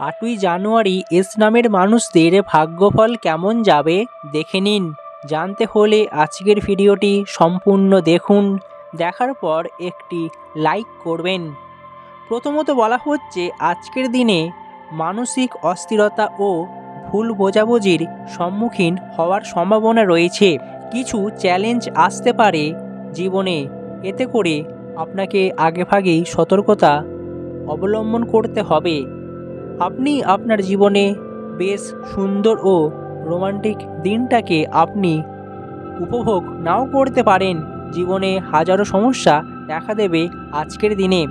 আটই জানুয়ারি এস নামের মানুষদের ভাগ্যফল কেমন যাবে দেখে নিন। জানতে হলে আজকের ভিডিওটি সম্পূর্ণ দেখুন। দেখার পর একটি লাইক করবেন। প্রথমত বলা হচ্ছে, আজকের দিনে মানসিক অস্থিরতা ও ভুল বোঝাবুঝির সম্মুখীন হওয়ার সম্ভাবনা রয়েছে। কিছু চ্যালেঞ্জ আসতে পারে জীবনে। এতে করে আপনাকে আগেভাগেই সতর্কতা অবলম্বন করতে হবে। আপনি আপনার জীবনে বেশ সুন্দর ও রোমান্টিক দিনটাকে আপনি উপভোগ নাও করতে পারেন। জীবনে হাজারো সমস্যা দেখা দেবে আজকের দিনে।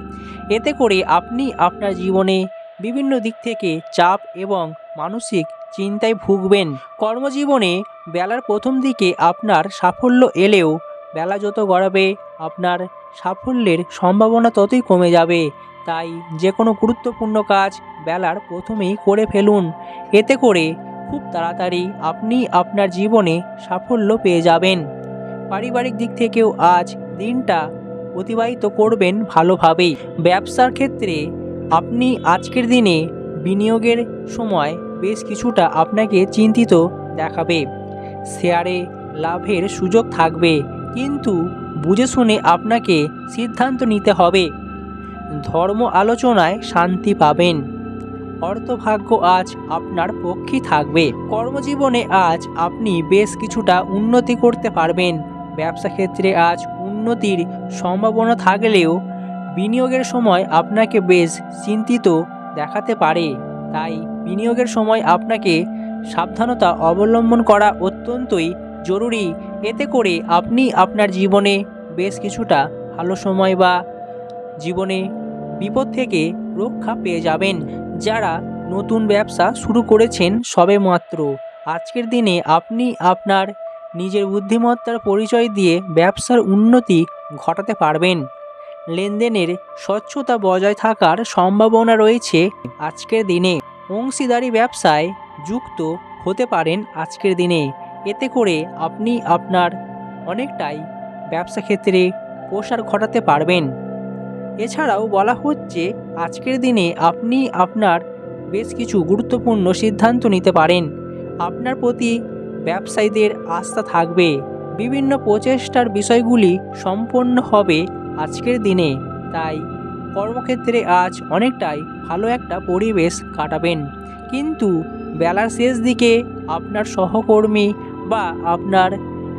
এতে করে আপনি আপনার জীবনে বিভিন্ন দিক থেকে চাপ এবং মানসিক চিন্তায় ভুগবেন। কর্মজীবনে বেলার প্রথম দিকে আপনার সাফল্য এলেও বেলা যত গড়াবে, আপনার সাফল্যের সম্ভাবনা ততই কমে যাবে। তাই যে কোনো গুরুত্বপূর্ণ কাজ বেলার প্রথমেই করে ফেলুন। এতে করে খুব তাড়াতাড়ি আপনি আপনার জীবনে সাফল্য পেয়ে যাবেন। পারিবারিক দিক থেকেও আজ দিনটা অতিবাহিত করবেন ভালোভাবেই। ব্যবসার ক্ষেত্রে আপনি আজকের দিনে বিনিয়োগের সময় বেশ কিছুটা আপনাকে চিন্তিত দেখাবে। শেয়ারে লাভের সুযোগ থাকবে। কিন্তু বুঝে শুনে আপনাকে সিদ্ধান্ত নিতে হবে। ধর্ম আলোচনায় শান্তি পাবেন। অর্থভাগ্য আজ আপনার পক্ষেই থাকবে। কর্মজীবনে আজ আপনি বেশ কিছুটা উন্নতি করতে পারবেন। ব্যবসা ক্ষেত্রে আজ উন্নতির সম্ভাবনা থাকলেও বিনিয়োগের সময় আপনাকে বেশ চিন্তিত দেখাতে পারে। তাই বিনিয়োগের সময় আপনাকে সাবধানতা অবলম্বন করা অত্যন্তই জরুরি। এতে করে আপনি আপনার জীবনে বেশ কিছুটা ভালো সময় বা জীবনে বিপদ থেকে রক্ষা পেয়ে যাবেন। যারা নতুন ব্যবসা শুরু করেছেন সবে মাত্র। আজকের দিনে আপনি আপনার নিজের বুদ্ধিমত্তার পরিচয় দিয়ে ব্যবসার উন্নতি ঘটাতে পারবেন। লেনদেনের স্বচ্ছতা বজায় থাকার সম্ভাবনা রয়েছে আজকের দিনে। অংশীদারি ব্যবসায় যুক্ত হতে পারেন আজকের দিনে। এতে করে আপনি আপনার অনেকটাই ব্যবসা ক্ষেত্রে প্রসার ঘটাতে পারবেন। এছাড়াও বলা হচ্ছে, আজকের দিনে আপনি আপনার বেশ কিছু গুরুত্বপূর্ণ সিদ্ধান্ত নিতে পারেন। আপনার প্রতি ব্যবসায়ীদের আস্থা থাকবে। বিভিন্ন প্রচেষ্টার বিষয়গুলি সম্পন্ন হবে আজকের দিনে। তাই কর্মক্ষেত্রে আজ অনেকটাই ভালো একটা পরিবেশ কাটাবেন। কিন্তু বেলার শেষ দিকে আপনার সহকর্মী বা আপনার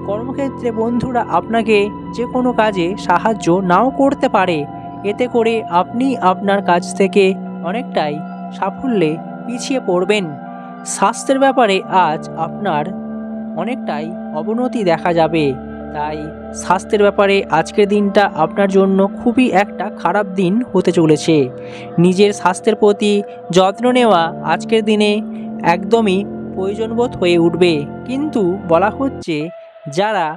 কর্মক্ষেত্রে বন্ধুরা আপনাকে যে কোনো কাজে সাহায্য নাও করতে পারে। এতে করে আপনি আপনার কাজ থেকে অনেকটাই সাফল্যে পিছিয়ে পড়বেন। স্বাস্থ্যের ব্যাপারে আজ আপনার অনেকটাই অবনতি দেখা যাবে। তাই স্বাস্থ্যের ব্যাপারে আজকের দিনটা আপনার জন্য খুবই একটা খারাপ দিন হতে চলেছে। নিজের স্বাস্থ্যের প্রতি যত্ন নেওয়া আজকের দিনে একদমই প্রয়োজনবোধ হয়ে উঠবে। কিন্তু বলা হচ্ছে যারা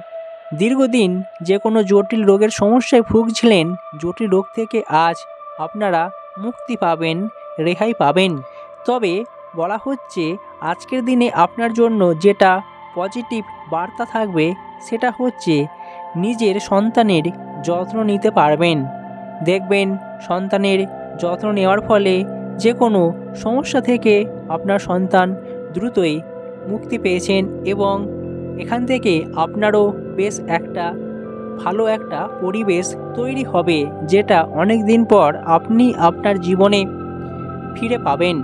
দীর্ঘদিন যে কোনো জটিল রোগের সমস্যায় ভুগছিলেন, জটিল রোগ থেকে আজ আপনারা মুক্তি পাবেন, রেহাই পাবেন। তবে বলা হচ্ছে, আজকের দিনে আপনার জন্য যেটা পজিটিভ বার্তা থাকবে, সেটা হচ্ছে নিজের সন্তানের যত্ন নিতে পারবেন। দেখবেন, সন্তানের যত্ন নেওয়ার ফলে যে কোনো সমস্যা থেকে আপনার সন্তান দ্রুতই মুক্তি পেয়েছেন এবং এখান থেকে আপনারও বেশ একটা ভালো একটা পরিবেশ তৈরি হবে, যেটা অনেক দিন পর আপনি আপনার জীবনে ফিরে পাবেন।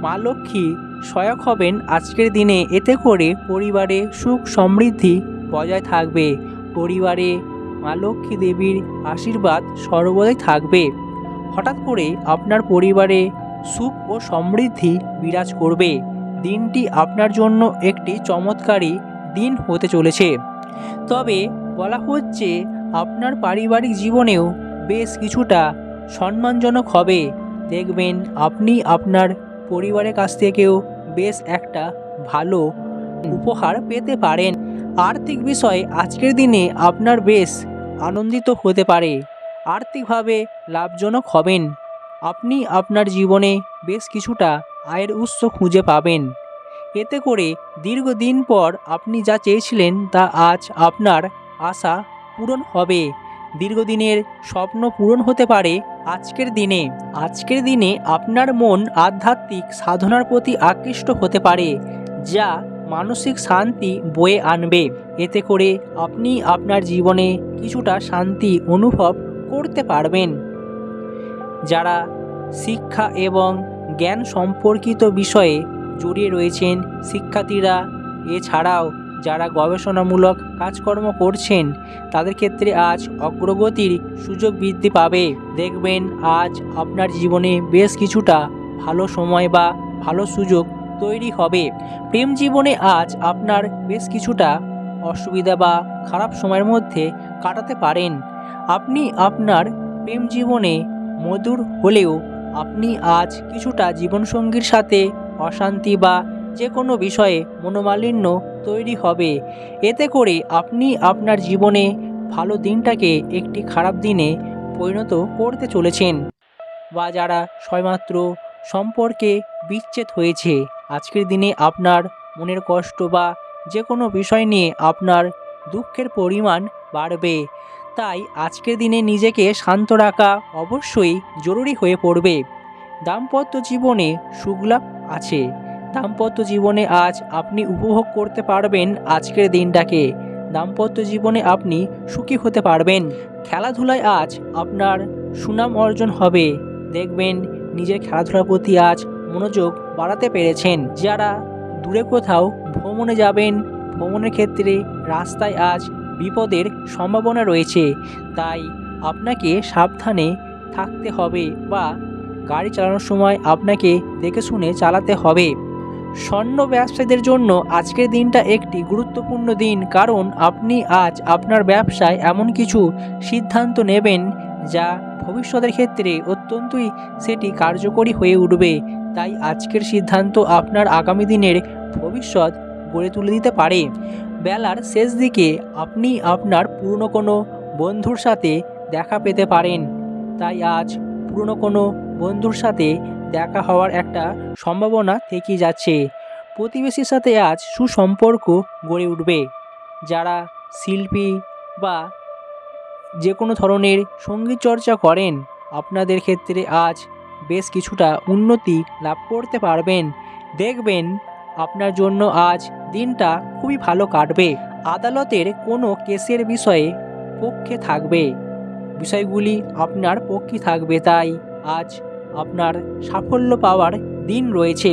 মা লক্ষ্মী সহায়ক হবেন আজকের দিনে, এতে করে পরিবারে সুখ সমৃদ্ধি বজায় থাকবে। পরিবারে মা লক্ষ্মী দেবীর আশীর্বাদ সর্বদাই থাকবে। হঠাৎ করে আপনার পরিবারে সুখ ও সমৃদ্ধি বিরাজ করবে। দিনটি আপনার জন্য একটি চমৎকারী দিন হতে চলেছে। তবে বলা হচ্ছে আপনার পারিবারিক জীবনেও বেশ কিছুটা সম্মানজনক হবে। দেখবেন আপনি আপনার পরিবারের কাছ থেকেও বেশ একটা ভালো উপহার পেতে পারেন। আর্থিক বিষয়ে আজকের দিনে আপনার বেশ আনন্দিত হতে পারে। আর্থিকভাবে লাভজনক হবেন। আপনি আপনার জীবনে বেশ কিছুটা আয়ের উৎস খুঁজে পাবেন। এতে করে দীর্ঘদিন পর আপনি যা চেয়েছিলেন তা আজ আপনার আশা পূরণ হবে। দীর্ঘদিনের স্বপ্ন পূরণ হতে পারে আজকের দিনে। আজকের দিনে আপনার মন আধ্যাত্মিক সাধনার প্রতি আকৃষ্ট হতে পারে, যা মানসিক শান্তি বয়ে আনবে। এতে করে আপনি আপনার জীবনে কিছুটা শান্তি অনুভব করতে পারবেন। যারা শিক্ষা এবং জ্ঞান সম্পর্কিত বিষয়ে জড়িয়ে রয়েছেন শিক্ষার্থীরা। এছাড়াও যারা গবেষণামূলক কাজকর্ম করছেন, তাদের ক্ষেত্রে আজ অগ্রগতির সুযোগ বৃদ্ধি পাবে। দেখবেন, আজ আপনার জীবনে বেশ কিছুটা ভালো সময় বা ভালো সুযোগ তৈরি হবে। প্রেম জীবনে আজ আপনার বেশ কিছুটা অসুবিধা বা খারাপ সময়ের মধ্যে কাটাতে পারেন। আপনি আপনার প্রেম জীবনে মধুর হলেও আপনি আজ কিছুটা জীবনসঙ্গীর সাথে অশান্তি বা যে কোনো বিষয়ে মনোমালিন্য তৈরি হবে। এতে করে আপনি আপনার জীবনে ভালো দিনটাকে একটি খারাপ দিনে পরিণত করতে চলেছেন। বা যারা সবেমাত্র সম্পর্কে বিচ্ছেদ হয়েছে, আজকের দিনে আপনার মনের কষ্ট বা যে কোনো বিষয় নিয়ে আপনার দুঃখের পরিমাণ বাড়বে। তাই আজকের দিনে নিজেকে শান্ত রাখা অবশ্যই জরুরি হয়ে পড়বে। দাম্পত্য জীবনে সুখলাভ আছে। দাম্পত্য জীবনে আজ আপনি উপভোগ করতে পারবেন আজকের দিনটাকে। দাম্পত্য জীবনে আপনি সুখী হতে পারবেন। খেলাধুলায় আজ আপনার সুনাম অর্জন হবে। দেখবেন নিজের খেলাধুলার প্রতি আজ মনোযোগ বাড়াতে পেরেছেন। যারা দূরে কোথাও ভ্রমণে যাবেন, ভ্রমণের ক্ষেত্রে রাস্তায় আজ বিপদের সম্ভাবনা রয়েছে। তাই আপনাকে সাবধানে থাকতে হবে বা গাড়ি চালানোর সময় আপনাকে দেখে শুনে চালাতে হবে। স্বর্ণ ব্যবসায়ীদের জন্য আজকের দিনটা একটি গুরুত্বপূর্ণ দিন, কারণ আপনি আজ আপনার ব্যবসায় এমন কিছু সিদ্ধান্ত নেবেন যা ভবিষ্যতের ক্ষেত্রে অত্যন্তই সেটি কার্যকরী হয়ে উঠবে। তাই আজকের সিদ্ধান্ত আপনার আগামী দিনের ভবিষ্যৎ গড়ে তুলে দিতে পারে। বেলার শেষ দিকে আপনি আপনার পুরনো কোনো বন্ধুর সাথে দেখা পেতে পারেন। তাই আজ পুরনো কোনো বন্ধুর সাথে দেখা হওয়ার একটা সম্ভাবনা থেকেই যাচ্ছে। প্রতিবেশীর সাথে আজ সুসম্পর্ক গড়ে উঠবে। যারা শিল্পী বা যে কোনো ধরনের সংগীত চর্চা করেন, আপনাদের ক্ষেত্রে আজ বেশ কিছুটা উন্নতি লাভ করতে পারবেন। দেখবেন, আপনার জন্য আজ দিনটা খুবই ভালো কাটবে। আদালতের কোনো কেসের বিষয়ে পক্ষে থাকবে। বিষয়গুলি আপনার পক্ষে থাকবে, তাই আজ আপনার সাফল্য পাওয়ার দিন রয়েছে।